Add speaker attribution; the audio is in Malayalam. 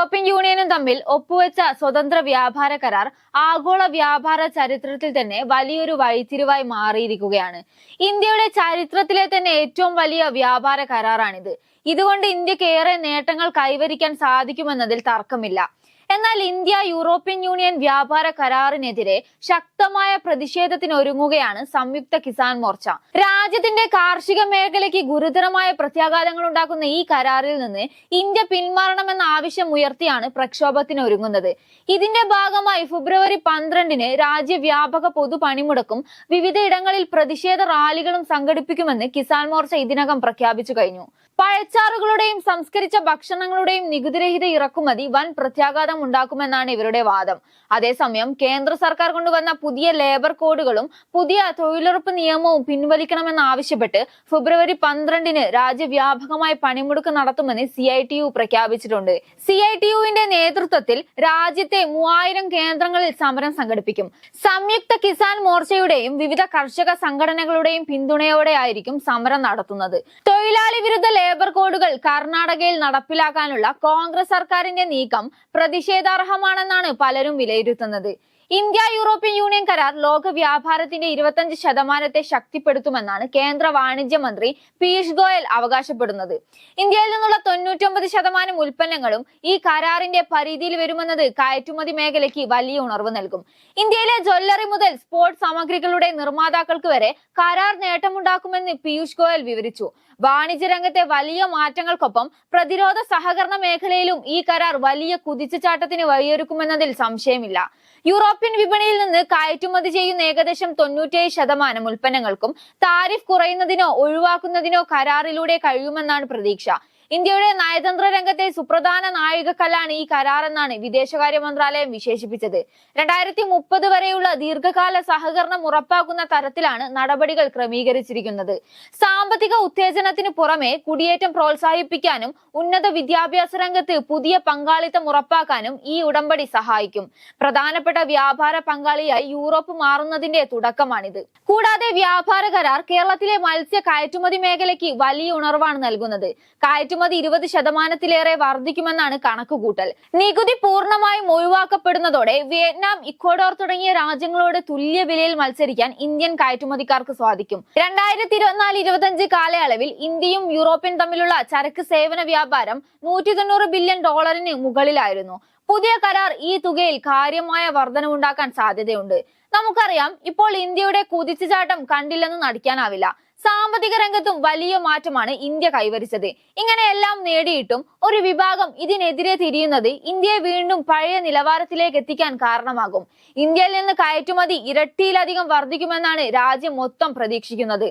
Speaker 1: യൂറോപ്യൻ യൂണിയനും തമ്മിൽ ഒപ്പുവെച്ച സ്വതന്ത്ര വ്യാപാര കരാർ ആഗോള വ്യാപാര ചരിത്രത്തിൽ തന്നെ വലിയൊരു വഴിത്തിരിവായി മാറിയിരിക്കുകയാണ്. ഇന്ത്യയുടെ ചരിത്രത്തിലെ തന്നെ ഏറ്റവും വലിയ വ്യാപാര കരാറാണിത്. ഇതുകൊണ്ട് ഇന്ത്യയ്ക്ക് ഏറെ നേട്ടങ്ങൾ കൈവരിക്കാൻ സാധിക്കുമെന്നതിൽ തർക്കമില്ല. എന്നാൽ ഇന്ത്യ യൂറോപ്യൻ യൂണിയൻ വ്യാപാര കരാറിനെതിരെ ശക്തമായ പ്രതിഷേധത്തിന് ഒരുങ്ങുകയാണ് സംയുക്ത കിസാൻ മോർച്ച. രാജ്യത്തിന്റെ കാർഷിക മേഖലയ്ക്ക് ഗുരുതരമായ പ്രത്യാഘാതങ്ങൾ ഉണ്ടാക്കുന്ന ഈ കരാറിൽ നിന്ന് ഇന്ത്യ പിന്മാറണമെന്ന ആവശ്യം ഉയർത്തിയാണ് പ്രക്ഷോഭത്തിന് ഒരുങ്ങുന്നത് ഇതിന്റെ ഭാഗമായി ഫെബ്രുവരി പന്ത്രണ്ടിന് രാജ്യവ്യാപക പൊതു പണിമുടക്കും വിവിധയിടങ്ങളിൽ പ്രതിഷേധ റാലികളും സംഘടിപ്പിക്കുമെന്ന് കിസാൻ മോർച്ച ഇതിനകം പ്രഖ്യാപിച്ചു കഴിഞ്ഞു. പഴച്ചാറുകളുടെയും സംസ്കരിച്ച ഭക്ഷണങ്ങളുടെയും നികുതിരഹിത ഇറക്കുമതി വൻ പ്രത്യാഘാതം ഉണ്ടാക്കുമെന്നാണ് ഇവരുടെ വാദം. അതേസമയം കേന്ദ്ര സർക്കാർ കൊണ്ടുവന്ന പുതിയ ലേബർ കോഡുകളും പുതിയ തൊഴിലുറപ്പ് നിയമവും പിൻവലിക്കണമെന്നാവശ്യപ്പെട്ട് ഫെബ്രുവരി പന്ത്രണ്ടിന് രാജ്യവ്യാപകമായി പണിമുടക്ക് നടത്തുമെന്ന് സി ഐ ടി യു പ്രഖ്യാപിച്ചിട്ടുണ്ട്. സി ഐ ടി യുവിന്റെ നേതൃത്വത്തിൽ രാജ്യത്തെ മൂവായിരം കേന്ദ്രങ്ങളിൽ സമരം സംഘടിപ്പിക്കും. സംയുക്ത കിസാൻ മോർച്ചയുടെയും വിവിധ കർഷക സംഘടനകളുടെയും പിന്തുണയോടെ ആയിരിക്കും സമരം നടത്തുന്നത്. തൊഴിലാളി വിരുദ്ധ ലേബർ കോഡുകൾ കർണാടകയിൽ നടപ്പിലാക്കാനുള്ള കോൺഗ്രസ് സർക്കാരിന്റെ നീക്കം പ്രതിഷേധാർഹമാണെന്നാണ് പലരും വിലയിരുത്തുന്നത്. ഇന്ത്യ യൂറോപ്യൻ യൂണിയൻ കരാർ ലോക വ്യാപാരത്തിന്റെ ഇരുപത്തഞ്ച് ശതമാനത്തെ ശക്തിപ്പെടുത്തുമെന്നാണ് കേന്ദ്ര വാണിജ്യ മന്ത്രി പീയൂഷ് ഗോയൽ അവകാശപ്പെടുന്നത്. ഇന്ത്യയിൽ നിന്നുള്ള തൊണ്ണൂറ്റൊമ്പത് ശതമാനം ഉൽപ്പന്നങ്ങളും ഈ കരാറിന്റെ പരിധിയിൽ വരുമെന്നത് കയറ്റുമതി മേഖലയ്ക്ക് വലിയ ഉണർവ് നൽകും. ഇന്ത്യയിലെ ജ്വല്ലറി മുതൽ സ്പോർട്സ് സാമഗ്രികളുടെ നിർമ്മാതാക്കൾക്ക് വരെ കരാർ നേട്ടമുണ്ടാക്കുമെന്ന് പീയൂഷ് ഗോയൽ വിവരിച്ചു. വാണിജ്യ രംഗത്തെ വലിയ മാറ്റങ്ങൾക്കൊപ്പം പ്രതിരോധ സഹകരണ മേഖലയിലും ഈ കരാർ വലിയ കുതിച്ചുചാട്ടത്തിന് വഴിയൊരുക്കുമെന്നതിൽ സംശയമില്ല. യൂറോപ്യൻ വിപണിയിൽ നിന്ന് കയറ്റുമതി ചെയ്യുന്ന ഏകദേശം തൊണ്ണൂറ്റേഴ് ശതമാനം ഉൽപ്പന്നങ്ങൾക്കും താരിഫ് കുറയുന്നതിനോ ഒഴിവാക്കുന്നതിനോ കരാറിലൂടെ കഴിയുമെന്നാണ് പ്രതീക്ഷ. ഇന്ത്യയുടെ നയതന്ത്ര രംഗത്തെ സുപ്രധാന നാഴികക്കല്ലാണ് ഈ കരാർ എന്നാണ് വിദേശകാര്യ മന്ത്രാലയം വിശേഷിപ്പിച്ചത്. രണ്ടായിരത്തി മുപ്പത് വരെയുള്ള ദീർഘകാല സഹകരണം ഉറപ്പാക്കുന്ന തരത്തിലാണ് നടപടികൾ ക്രമീകരിച്ചിരിക്കുന്നത്. സാമ്പത്തിക ഉത്തേജനത്തിന് പുറമെ കുടിയേറ്റം പ്രോത്സാഹിപ്പിക്കാനും ഉന്നത വിദ്യാഭ്യാസ രംഗത്ത് പുതിയ പങ്കാളിത്തം ഉറപ്പാക്കാനും ഈ ഉടമ്പടി സഹായിക്കും. പ്രധാനപ്പെട്ട വ്യാപാര പങ്കാളിയായി യൂറോപ്പ് മാറുന്നതിന്റെ തുടക്കമാണിത്. കൂടാതെ വ്യാപാര കരാർ കേരളത്തിലെ മത്സ്യ കയറ്റുമതി മേഖലയ്ക്ക് വലിയ ഉണർവാണ് നൽകുന്നത്. കയറ്റുമതി ഇരുപത് ശതമാനത്തിലേറെ വർദ്ധിക്കുമെന്നാണ് കണക്കുകൂട്ടൽ. നികുതി പൂർണമായും ഒഴിവാക്കപ്പെടുന്നതോടെ വിയറ്റ്നാം ഇക്വഡോർ തുടങ്ങിയ രാജ്യങ്ങളോട് തുല്യ വിലയിൽ മത്സരിക്കാൻ ഇന്ത്യൻ കയറ്റുമതിക്കാർക്ക് സാധിക്കും. രണ്ടായിരത്തി ഇരുപത്തിനാല് ഇരുപത്തിയഞ്ച് കാലയളവിൽ ഇന്ത്യയും യൂറോപ്യൻ തമ്മിലുള്ള ചരക്ക് സേവന വ്യാപാരം നൂറ്റി തൊണ്ണൂറ് ബില്യൺ ഡോളറിന് മുകളിലായിരുന്നു. പുതിയ കരാർ ഈ തുകയിൽ കാര്യമായ വർധനവുണ്ടാക്കാൻ സാധ്യതയുണ്ട്. നമുക്കറിയാം ഇപ്പോൾ ഇന്ത്യയുടെ കുതിച്ചുചാട്ടം കണ്ടില്ലെന്ന് നടിക്കാനാവില്ല. സാമ്പത്തിക രംഗത്തും വലിയ മാറ്റമാണ് ഇന്ത്യ കൈവരിച്ചത്. ഇങ്ങനെയെല്ലാം നേടിയിട്ടും ഒരു വിഭാഗം ഇതിനെതിരെ തിരിയുന്നത് ഇന്ത്യയെ വീണ്ടും പഴയ നിലവാരത്തിലേക്ക് എത്തിക്കാൻ കാരണമാകും. ഇന്ത്യയിൽ നിന്ന് കയറ്റുമതി ഇരട്ടിയിലധികം വർദ്ധിക്കുമെന്നാണ് രാജ്യം മൊത്തം പ്രതീക്ഷിക്കുന്നത്.